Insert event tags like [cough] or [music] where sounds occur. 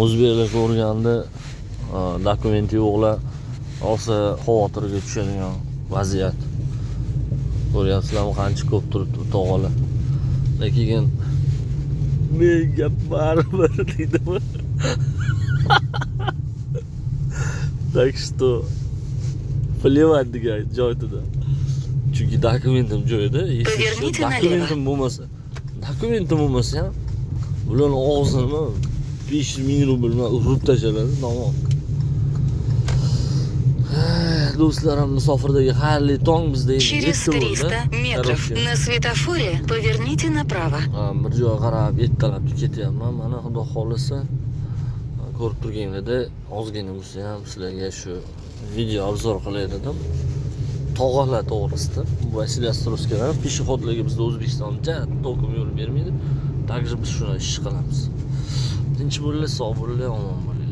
o'zbeklar ko'rganda e, dokumenti yo'qlar olsa xavotirga tushadigan vaziyat ko'ryapsizlarmi qancha ko'p turibdi bu tog'alar lekin menga baribir [laughs] deydimi так что плевать degan joy tуда chunki dokumentim joyida Поверните налево. dokumentim bo'lmasa dokumentim bo'lmasa ham bularni og'zini besh yuz ming rubl bilan urib tashladi tamom Eh, do'stlarim musofirdagi xayrli tong bizda endi Через yetti bo'ldi 300 метров Короче, на светофоре поверните направо. ha, bir joyga qarab ertalab ketyapman mana xudo xohlasa ko'rib turganlarda ozgina bo'lsa ham sizlarga shu video obzor qilay dedim tog'alar to'g'risida василий Островскийlar пешеходlarga bizda o'zbekistonda to'kim yo'l bermaydi также biz shuni ish qilamiz 눈치 몰래? 써볼래? 어머 몰래